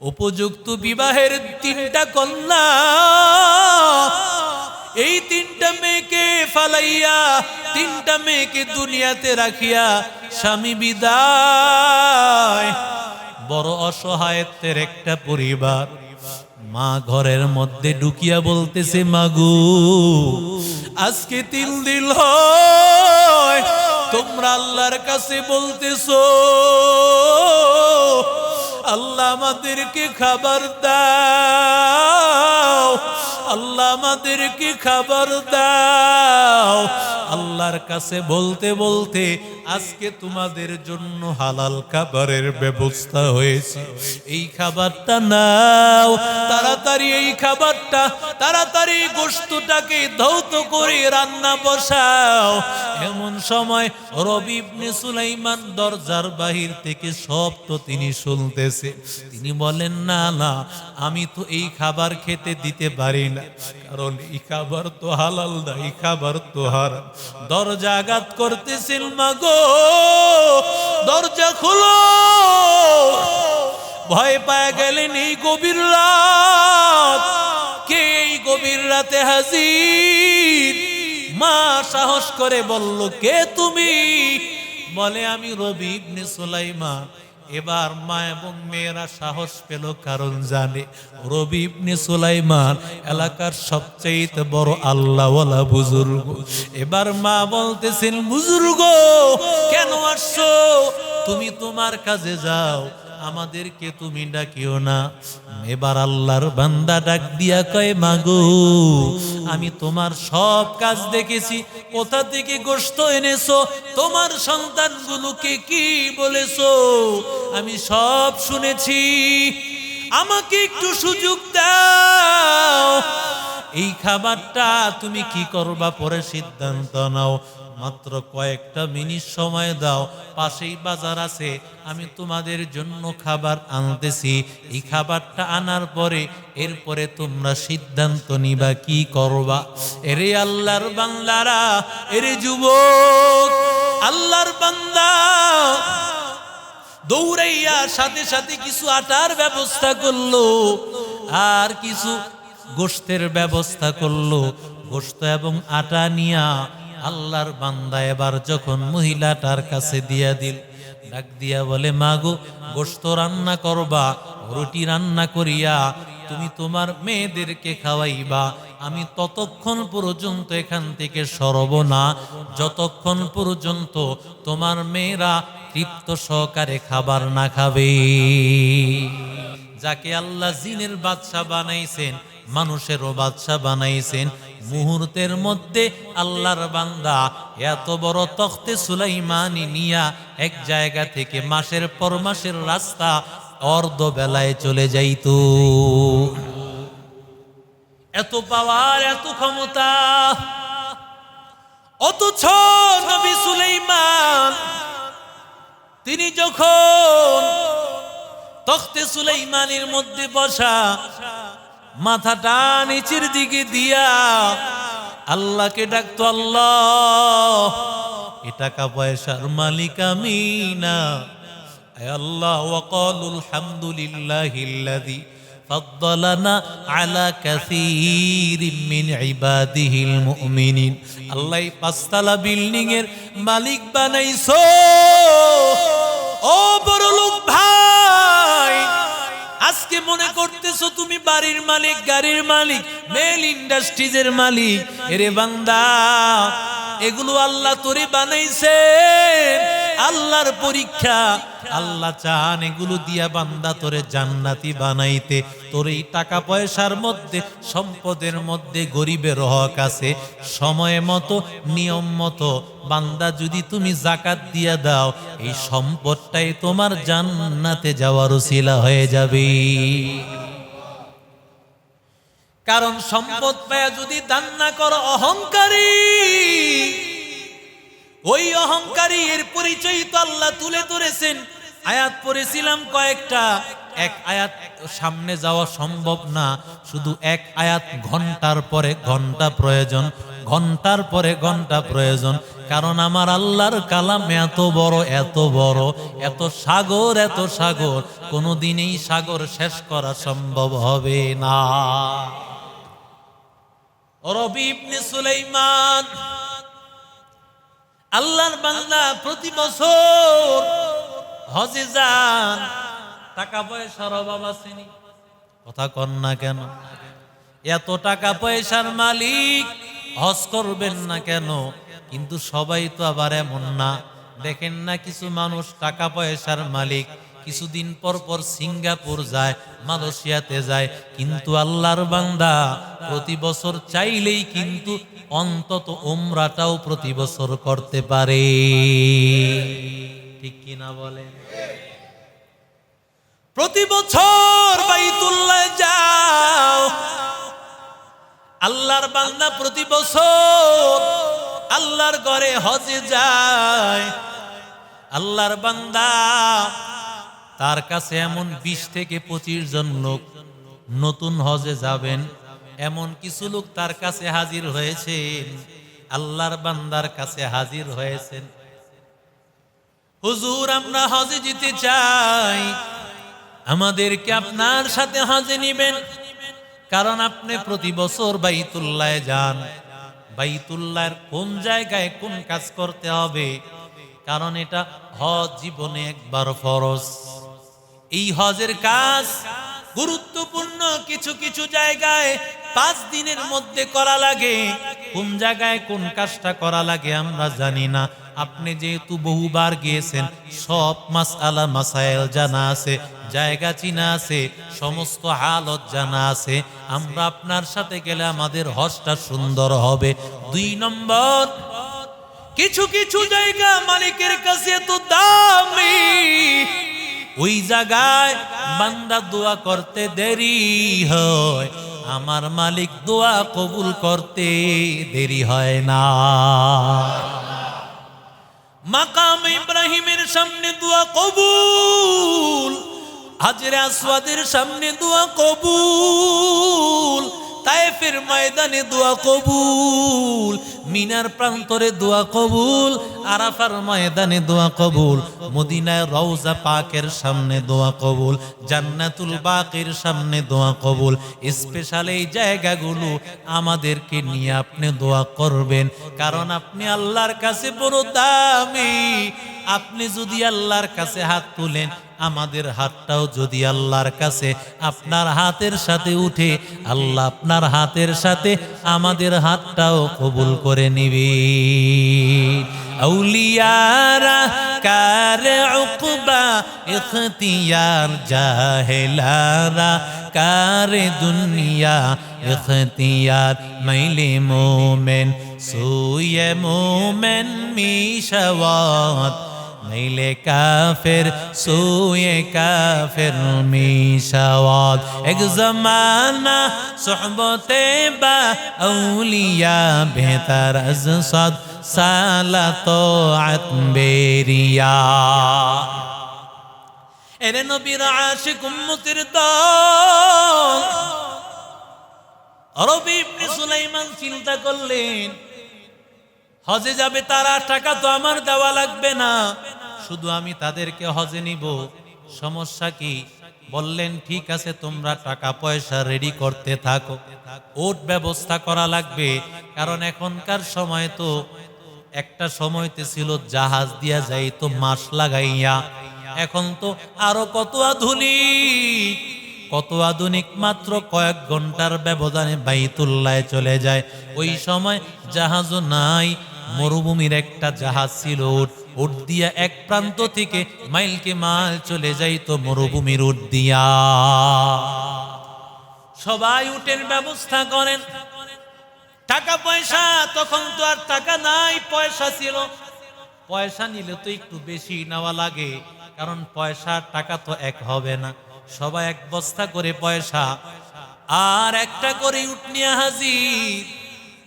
উপযুক্ত বিবাহের তিনটা কন্যা। এই তিনটা মেয়েকে ফালাইয়া, তিনটা মেয়েকে দুনিয়াতে রাখিয়া স্বামী বিদায়। বড় অসহায়ত্বের একটা পরিবার। মা ঘরের মধ্যে ঢুকিয়া বলতেছে, মাগু, আজকে তিন দিল তোমরা আল্লাহর কাছে বলতেছো আল্লাহ আমাদেরকে খাবার দাও। আল্লাহ আমাদেরকে খাবার দাও। আল্লাহর কাছে বলতে বলতে আজকে তোমাদের জন্য হালাল খাবারের ব্যবস্থা হয়েছে। এই খাবারটা নাও। তাড়াতাড়ি এই খাবারটা তাড়াতাড়ি গোস্তটাকে ধৌত করে রান্না বসাও। এমন সময় রবি সুলাইমান দরজার বাহির থেকে সব তো তিনি শুনতেছে। তিনি বলেন, না না, আমি তো এই খাবার খেতে দিতে পারি না। কারণ এই খাবার তো হালাল না, এই খাবার তো হারাম। দরজা আঘাত করতেছিল মাগো, দরজা খুলো। ভয় পায় গেলেন এই গভীর রাত। গভীর রাতে হাজির। মা সাহস করে বলল, কে তুমি? বলে, আমি রবি ইবনে সুলাইমান। এবার মা এবং মেয়েরা সাহস পেল, কারণ জানে রবি ইবনে সুলাইমান এলাকার সবচেয়ে বড় আল্লাহওয়ালা বুজুর্গ। এবার মা বলতেছেন, বুজুর্গ, কেন আসছো? তুমি তোমার কাজে যাও। আমাদেরকে তুমি ডাকিও না। এবার আল্লাহর বান্দা ডাক দিয়া কয়, মাগো, আমি তোমার সব কাজ দেখেছি। কোথা থেকে গোস্ত এনেছো? তোমার সন্তানগুলোকে কি বলেছ? আমি সব শুনেছি। আমাকে একটু সুযোগ দাও। এই খাবারটা তুমি কি করবা? পরে সিদ্ধান্ত নাও। মাত্র কয়েকটা মিনিট সময় দাও, পাশেই বাজার আছে, আমি তোমাদের জন্য খাবার আনতেছি। এই খাবারটা আনার পরে, এরপরে তোমরা সিদ্ধান্ত নিবা কি করবা। এরে আল্লাহর বাংলারা এরে যুবক, আল্লাহর বান্দা, দৌড়াইয়া সাথে সাথে কিছু আটার ব্যবস্থা করল, আর কিছু গোস্তের ব্যবস্থা করল। গোস্ত এবং আটা নিয়া আল্লাহর বান্দা এবার যখন মহিলাটার কাছে দিয়া দিল, ডাক দিয়া বলে, মাগো গোস্ত রান্না করবা, রুটি রান্না করিয়া তুমি তোমার মেয়েদেরকে খাওয়াইবা। আমি ততক্ষণ পর্যন্ত এখান থেকে সরব না। যতক্ষণ পর্যন্ত তোমার মেয়েরা তৃপ্ত সহকারে খাবার না খাবে। যাকে আল্লাহ জিনের বাদশা বানাইছেন, মানুষেরও বাদশা বানাইছেন মুহূর্তের মধ্যে আল্লাহর বান্দা এত বড় তখতে সুলাইমানি নিয়া এক জায়গা থেকে মাসের পর মাসের রাস্তা অর্ধ বেলায় চলে যাইতো। এত পাওয়ার, এত ক্ষমতা, অথচ নবী সুলাইমান, তিনি যখন তখতে সুলাইমানের মধ্যে বসা মাথাটা নিচের দিকে দিয়া আল্লাহকে ডাকতো আল্লাহ এ টাকা পয়সার মালিক আমি না আয় আল্লাহ ওয়াকালুল হামদুলিল্লাহিল্লাযী فضلنا على كثير من عباده المؤمنين আল্লাহ পাঁচতলা বিল্ডিং এর মালিক বানাইছো ও বড় লোক ভাই আজকে মনে করতেছো তুমি বাড়ির মালিক, গাড়ির মালিক মেল ইন্ডাস্ট্রিজের মালিক। রে বান্দা, এগুলো আল্লাহ তোরে বানাইছে। আল্লাহর পরীক্ষা। আল্লাহ চান এগুলো দিয়া বান্দা তোরে জান্নাতি বানাইতে। তোর এই টাকা পয়সার মধ্যে, সম্পদের মধ্যে গরিবের হক আছে। সময় মতো, নিয়ম মতো, বান্দা যদি তুমি জাকাত দিয়া দাও, এই সম্পদটাই তোমার জান্নাতে যাওয়ার উসিলা হয়ে যাবে। কারণ সম্পদ পায়া যদি দান না করো অহংকারী ওই অহংকারী এর পরিচয় তো আল্লাহ তুলে ধরেছেন। আয়াত পড়েছিলাম কয়েকটা। এক আয়াত সামনে যাওয়া সম্ভব না। শুধু এক আয়াত, ঘণ্টার পরে ঘণ্টা প্রয়োজন, ঘণ্টার পরে ঘণ্টা প্রয়োজন। কারণ আমার আল্লাহর কালাম এত বড় এত বড়, এত সাগর এত সাগর। কোনোদিন এই সাগর শেষ করা সম্ভব হবে না। রবি ইবনে সুলাইমান আল্লাহর বান্দা প্রতি বছর হজে যান। টাকা পয়সার অভাব আসেনি। কথা কন না কেন? এত টাকা পয়সার মালিক হজ করবেন না কেন? কিন্তু সবাই তো আবার এমন না। দেখেন না কিছু মানুষ টাকা পয়সার মালিক। কিছুদিন পর পর সিঙ্গাপুর যায়, মালয়েশিয়াতে যায়। কিন্তু আল্লাহর বান্দা প্রতি বছর চাইলেই কিন্তু অন্তত ওমরাটাও প্রতি বছর করতে পারে। ঠিক কিনা বলেন? প্রতি বছর বাইতুল্লাহ যাও। আল্লাহর বান্দা প্রতি বছর আল্লাহর ঘরে হজে যায়। আল্লাহর বান্দা তার কাছে এমন বিশ থেকে পঁচিশ জন লোক নতুন হজে যাবেন। এমন কিছু লোক তার কাছে হাজির হয়েছেন। আল্লাহর বান্দার কাছে হাজির হয়েছেন। হুজুর, আমরা হজে যেতে চাই। আমাদেরকে আপনার সাথে হজে নিবেন। কারণ আপনি প্রতি বছর বাইতুল্লায় যান। বাইতুল্লাহর কোন জায়গায় কোন কাজ করতে হবে? কারণ এটা হজ জীবনে একবার ফরজ। এই হজের কাজ গুরুত্বপূর্ণ কিছু কিছু জায়গায় পাঁচ দিনের মধ্যে করা লাগে। কোন জায়গায় কোন কাজটা করা লাগে আমরা জানি না। আপনি যেহেতু বহুবার গিয়েছেন, সব মাস আলা মাসাইল জানা আছে, জায়গা চিনা আছে, সমস্ত হালত জানা আছে। আমরা আপনার সাথে গেলে আমাদের হজটা সুন্দর হবে। দুই নম্বর, কিছু কিছু জায়গা মালিকের কাছে তো দামি। ওই জায়গায় বান্দা দোয়া করতে দেরি হয়, আমার মালিক দোয়া কবুল করতে দেরি হয় না। মাকাম ইব্রাহিমের সামনে দোয়া কবুল, হাজরে আসওয়াদের সামনে দোয়া কবুল, তায়েফের ময়দানে দোয়া কবুল, মিনার প্রান্তরে দোয়া কবুল আরাফার ময়দানে দোয়া কবুল, মদিনায় রওজা পাকের সামনে দোয়া কবুল, জান্নাতুল বাকের সামনে দোয়া কবুল। স্পেশাল এই জায়গাগুলো আমাদেরকে নিয়ে আপনি দোয়া করবেন, কারণ আপনি আল্লাহর কাছে বড় দামি। আপনি যদি আল্লাহর কাছে হাত তুলেন, আমাদের হাতটাও যদি আল্লাহর কাছে, আপনার হাতের সাথে উঠে, আল্লাহ আপনার হাতের সাথে আমাদের হাতটাও কবুল করে নিবি। اولیارا کار عقبا اختیار جاہلارا کار دنیا اختیار میل مومن سوی مومن میشوات মাইলে কাফের, সুয়ে কাফের, মিশাওয়াত। এক জমানা সোহবতে বা আউলিয়া বেহতার আজ সদ সালা তো বেরিয়া। এরে নবীর আশিক উম্মতির দল। রবি ইবনে সুলাইমান চিন্তা করলেন হজে যাবে তারা, টাকা তো আমার দেওয়া লাগবে না। শুধু আমি তাদেরকে হজে নিব। সমস্যা কি? বললেন, ঠিক আছে, তোমরা টাকা পয়সা রেডি করতে থাকো। ওট ব্যবস্থা করা লাগবে। কারণ এখনকার সময় তো একটা সময়তে ছিল জাহাজ দিয়া যাই তো মাস লাগাইয়া। এখন তো আরও কত আধুনিক। কত আধুনিক মাত্র কয়েক ঘণ্টার ব্যবধানে বাইতুল্লায় চলে যায়। ওই সময় জাহাজও নাই মরুভূমির একটা জাহাজ ছিল উট। দিয়া এক প্রান্ত থেকে মাইলকে মাইল চলে যাইতো মরুভূমির উট দিয়া। সবাই উটের ব্যবস্থা করেন। টাকা পয়সা তখন তো আর টাকা নাই, পয়সা ছিল। পয়সা নিলে তো একটু বেশি নেওয়া লাগে, কারণ পয়সা টাকা তো এক হবে না। সবাই এক বস্তা করে পয়সা। আর একটা করে উঠনিয়া হাজির।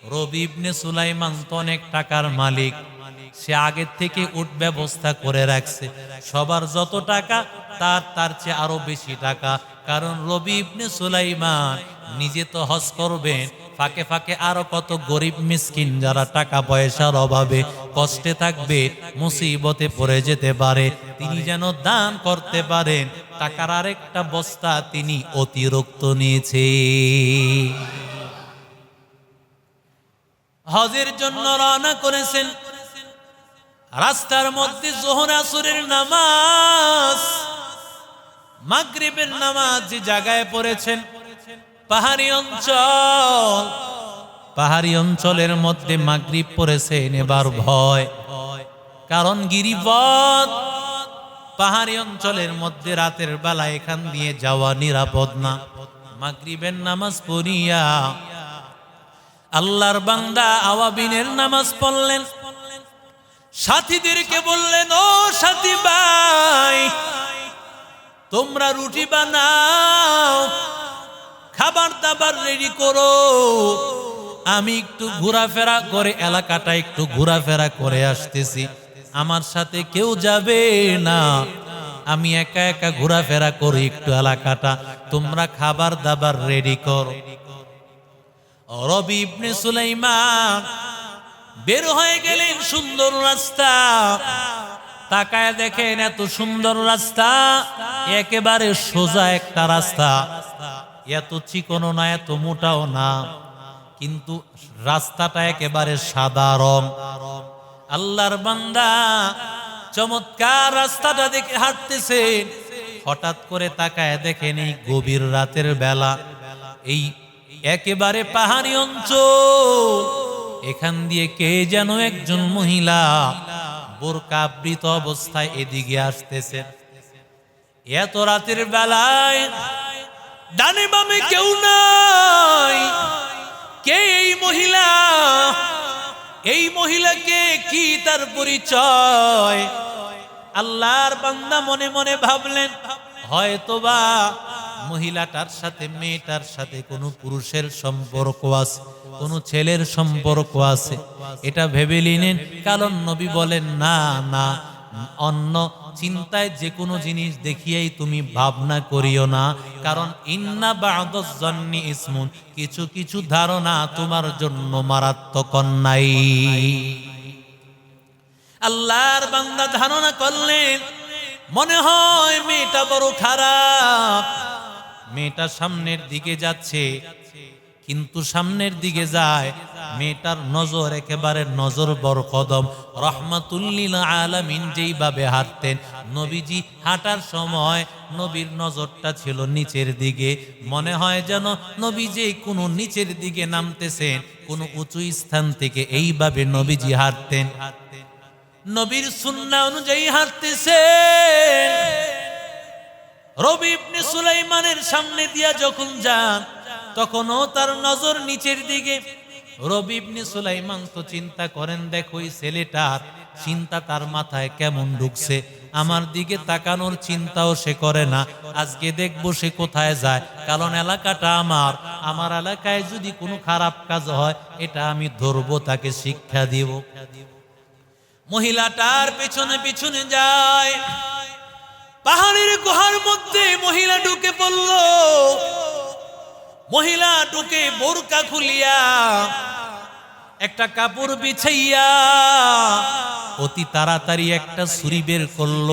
রবি ইবনে সুলাইমান তো অনেক টাকার মালিক। সে আগের থেকে উঠ ব্যবস্থা করে রাখছে। সবার যত টাকা, তার তার চেয়ে আরও বেশি টাকা। কারণ রবি ইবনে সুলাইমান নিজে তো হজ করবেন, ফাঁকে ফাঁকে আরও কত গরিব মিসকিন যারা টাকা পয়সার অভাবে কষ্টে থাকবে, মুসিবতে পড়ে যেতে পারে। তিনি যেন দান করতে পারেন, টাকার আরেকটা বস্তা তিনি অতিরিক্ত নিয়েছে। হজের জন্য রওনা করেছেন। রাস্তার মধ্যে জোহর আসরের নামাজ, মাগরিবের নামাজ যে জায়গায় পড়েছেন, পাহাড়ি অঞ্চল, পাহাড়ি অঞ্চলের মধ্যে মাগরিব পড়েছেন এবার ভয়। কারণ গিরিপথ, পাহাড়ি অঞ্চলের মধ্যে রাতের বেলা এখান দিয়ে যাওয়া নিরাপদ না। মাগরিবের নামাজ পড়িয়া আল্লাহর বান্দা আওয়াবিনের নামাজ পড়লেন। সাথীদেরকে বললেন, ও সাথী ভাই, তোমরা রুটি বানাও খাবার দাবার রেডি করো। আমি একটু ঘোরাফেরা করে, এলাকাটা একটু ঘোরাফেরা করে আসতেছি। আমার সাথে কেউ যাবে না। আমি একা একা ঘোরাফেরা করি একটু এলাকাটা। তোমরা খাবার দাবার রেডি করো। রবি ইবনে সুলাইমান বের হয়ে গেলেন সুন্দর রাস্তা। তাকায় দেখেন এত সুন্দর রাস্তা, একেবারে সোজা একটা রাস্তা। এত চিকনও না, এত মোটাও না, কিন্তু রাস্তাটা একেবারে সাদা রং আল্লাহর বান্দা চমৎকার রাস্তাটা দেখে হাঁটতেছেন হঠাৎ করে তাকায় দেখেন এই গভীর রাতের বেলা, এই একেবারে পাহাড়ি অঞ্চল। এখান দিয়ে কে যেন একজন মহিলা বোরকাবৃত অবস্থায় এদিকে আসতেছেন এত রাতের বেলায় ডানে বামে কেউ নাই। কে এই মহিলা? এই মহিলাকে কি তার পরিচয়? আল্লাহর বান্দা মনে মনে ভাবলেন, হয়তোবা মহিলাটার সাথে, মেয়েটার সাথে কোনো পুরুষের সম্পর্ক আছে, কোনো ছেলের সম্পর্ক আছে? এটা ভেবে নিলেন? কারণ নবী বলেন, না না, অন্য চিন্তায় যে কোনো জিনিস দেখিয়েই তুমি ভাবনা করিও না। কারণ ইন্না বাদজ্জান্নি ইসমুন, কিছু কিছু ধারণা তোমার জন্য মারাত্মক নাই আল্লাহর বান্দা ধারণা করলেন, মনে হয় মেয়েটা বড় খারাপ। মেয়েটা সামনের দিকে যাচ্ছে, কিন্তু সামনের দিকে যায়, মেয়েটার নজর একেবারে নজর বড় কদম। রহমাতুল্লিল আলামিন যেইভাবে হাঁটতেন, নবীজি হাঁটার সময় নবীর নজরটা ছিল নিচের দিকে। মনে হয় যেন নবী যে কোনো নিচের দিকে নামতেছেন, কোনো উঁচু স্থান থেকে এইভাবে নবীজি হাঁটতেন। নবীর সুন্না অনুযায়ী হাঁটতেছেন। রবি সুলাইমানের সামনে দিয়া যখন যান, তখনও তার নজর নিচের দিকে। রবি ইবনে সুলাইমান তো চিন্তা করেন, দেখো ওই ছেলেটার চিন্তা তার মাথায় কেমন ঢুকছে? আমার দিকে তাকানোর চিন্তাও সে করে না। আজকে দেখব সে কোথায় যায়। কারণ এলাকাটা আমার। আমার এলাকায় যদি কোনো খারাপ কাজ হয়, এটা আমি ধরবো, তাকে শিক্ষা দিব। মহিলাটার পেছনে পেছনে যায়। পাহাড়ের গুহার মধ্যে মহিলা ঢুকে পড়ল। মহিলা ঢুকে বোরকা খুলিয়া একটা কাপড় বিছাইয়া অতি তাড়াতাড়ি একটা ছুরি বের করল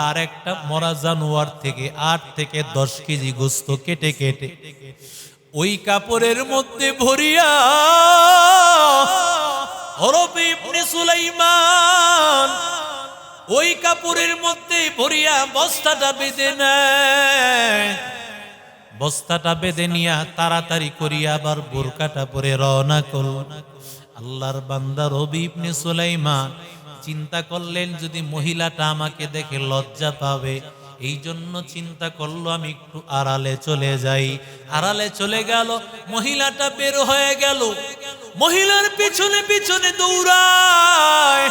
আর একটা মরা জানোয়ার থেকে আট থেকে দশ কেজি গোস্ত কেটে কেটে ওই কাপড়ের মধ্যে ভরিয়া হরফে সুলাইমান ওই কাপড়ের মধ্যে ভরিয়া বস্তাটা বেঁধে বস্তাটা বেঁধে নিয়া তাড়াতাড়ি করিয়া আবার বোরকাটা পরে রওনা করল। আল্লাহর বান্দা রবি ইবনে সুলাইমান চিন্তা করলেন, যদি মহিলাটা আমাকে দেখে লজ্জা পাবে, এই জন্য চিন্তা করল আমি একটু আড়ালে চলে যাই। আড়ালে চলে গেল, মহিলাটা বের হয়ে গেল। মহিলার পিছনে পিছনে দৌড়ায়।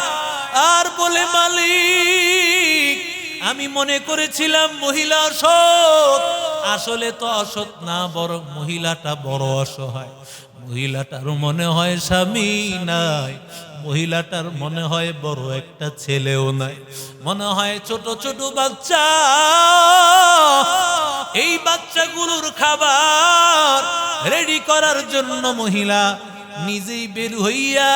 আর বলে, মালিক, আমি মনে করেছিলাম মহিলা সৎ আসলে তো অসৎ না, বরং মহিলাটা বড় অসহায়। মহিলাটার মনে হয় স্বামী নাই। মহিলাটার মনে হয় বড় একটা ছেলেও নাই। মনে হয় ছোট ছোট বাচ্চা। এই বাচ্চাগুলোর খাবার রেডি করার জন্য মহিলা নিজেই বের হইয়া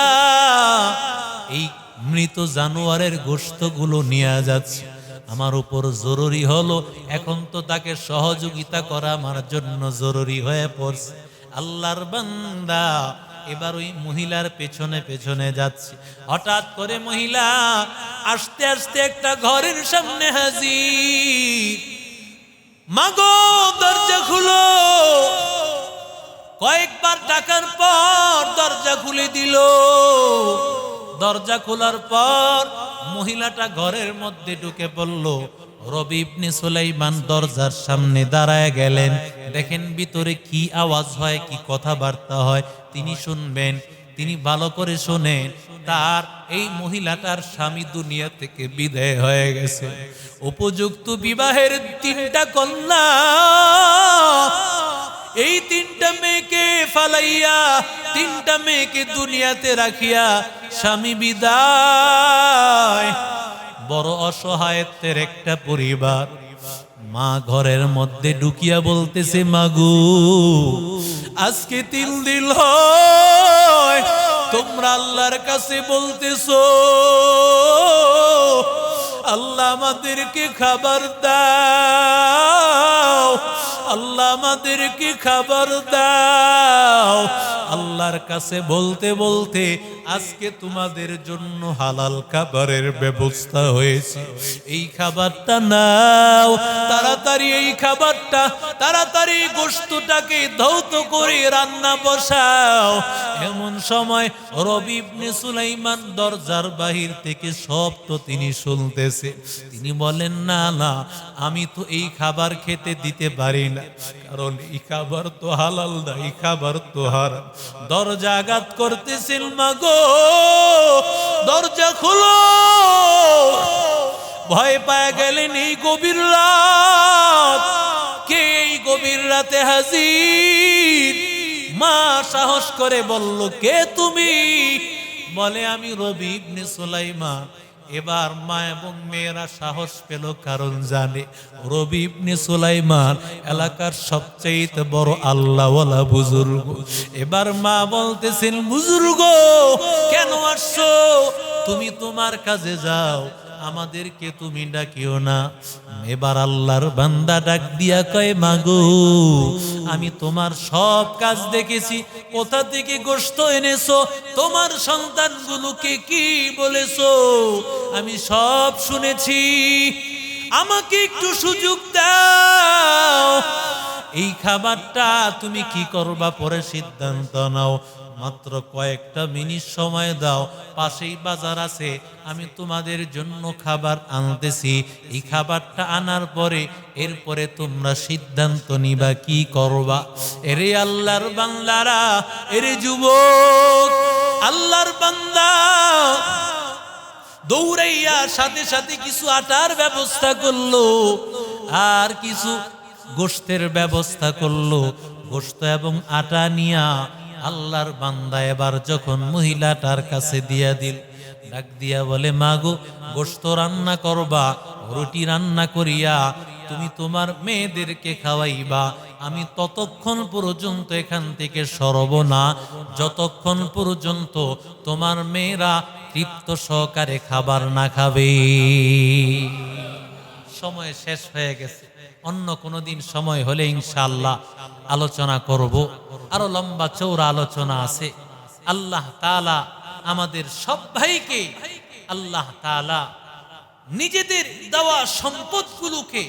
মৃত জানোয়ারের গোশতগুলো নিয়ে যাচ্ছে। আমার উপর জরুরি হলো এখন তো তাকে সহযোগিতা করা আমার জন্য জরুরি হয়ে পড়ছে। আল্লাহর বান্দা এবার ওই মহিলার পেছনে পেছনে যাচ্ছে। হঠাৎ করে মহিলা আস্তে আস্তে একটা ঘরের সামনে হাজির। মাগো, দরজা খুলো। কয়েকবার ডাকার পর দরজা খুলে দিল। দরজা খোলার পর মহিলাটা ঘরের মধ্যে ঢুকে পড়ল। রবি ইবনে সুলাইমান দরজার সামনে দাঁড়ায় গেলেন। দেখেন ভিতরে কি আওয়াজ হয়, কি কথাবার্তা হয়। তিনি শুনবেন, তিনি ভালো করে শোনেন, তার এই মহিলাটার স্বামী দুনিয়া থেকে বিদায় হয়ে গেছে। উপযুক্ত বিবাহের তিনটা কন্যা এই তিনটা মেয়েকে ফালাইয়া, তিনটা মেয়েকে দুনিয়াতে রাখিয়া স্বামী বিদায়। বড় অসহায়ত্বের একটা পরিবার। মা ঘরের মধ্যে ঢুকিয়া বলতেছে, মাগু, আজকে তিল দিল তোমরা আল্লাহর কাছে বলতেছো, আল্লাহ আমাদেরকে খাবার দাও। আল্লাহ আমাদেরকে খাবার দাও। আল্লাহর কাছে বলতে বলতে আজকে তোমাদের জন্য হালাল খাবারের ব্যবস্থা হয়েছে। এই খাবারটা নাও, তাড়াতাড়ি এই খাবারটা, তাড়াতাড়ি গোস্তটাকে ধৌত করে রান্না বসাও। এমন সময় রবি ইবনে সুলাইমান দরজার বাহির থেকে সব তো তিনি শুনতেছে। তিনি বলেন, না না, আমি তো এই খাবার খেতে দিতে পারি না। কারণ এই খাবার তো হালাল না, এই খাবার তো হারাম। দরজা আঘাত করতেছিল, মাগো, দরজা খুলো। ভয় পায় গেলেন এই গভীর রাত। কে এই গভীর রাতে হাজির? মা সাহস করে বলল, কে তুমি? বলে, আমি রবি ইবনে সুলাইমান। এবার মা এবং মেয়েরা সাহস পেল, কারণ জানে রবি ইবনে সুলাইমান এলাকার সবচেয়ে বড় আল্লাহওয়ালা বুজুর্গ। এবার মা বলতেছেন, বুজুর্গ, কেন আসছো? তুমি তোমার কাজে যাও আমাদেরকে তুমি ডাকিও না। এবার আল্লাহর বান্দা ডাক দিয়া কয়, মাগো, আমি তোমার সব কাজ দেখেছি। কোথা থেকে গোস্ত এনেছো? তোমার সন্তানগুলোকে কি বলেছ? আমি সব শুনেছি। আমাকে একটু সুযোগ দাও। এই খাবারটা তুমি কি করবা পরে সিদ্ধান্ত নাও। মাত্র কয়েকটা মিনিট সময় দাও। পাশেই বাজার আছে। আমি তোমাদের জন্য খাবার আনতেছি। এই খাবারটা আনার পরে এরপরে তোমরা সিদ্ধান্ত নিবা কি করবা। এরে আল্লাহর বাংলারা এরে যুবক, আল্লাহর বান্দা। দৌড়াইয়া সাথে সাথে কিছু আটার ব্যবস্থা করল। আর কিছু গোস্তের ব্যবস্থা করল। গোস্ত এবং আটা নিয়া আল্লাহর বান্দা এবার যখন মহিলাটার কাছে দিয়া দিল, ডাক দিয়া বলে, মাগো গোস্ত রান্না করবা, রুটি রান্না করিয়া তুমি তোমার মেয়েদেরকে খাওয়াইবা। আমি ততক্ষণ পর্যন্ত এখান থেকে সরব না। যতক্ষণ পর্যন্ত তোমার মেয়েরা তৃপ্ত সহকারে খাবার না খাবে। সময় শেষ হয়ে গেছে। অন্য কোনো দিন সময় হলে ইনশাল্লাহ আলোচনা করব। আরও লম্বা চৌড়া আলোচনা আছে। আল্লাহ তালা আমাদের সব ভাইকে আল্লাহ তালা নিজেদের দেওয়া সম্পদ সম্পদগুলোকে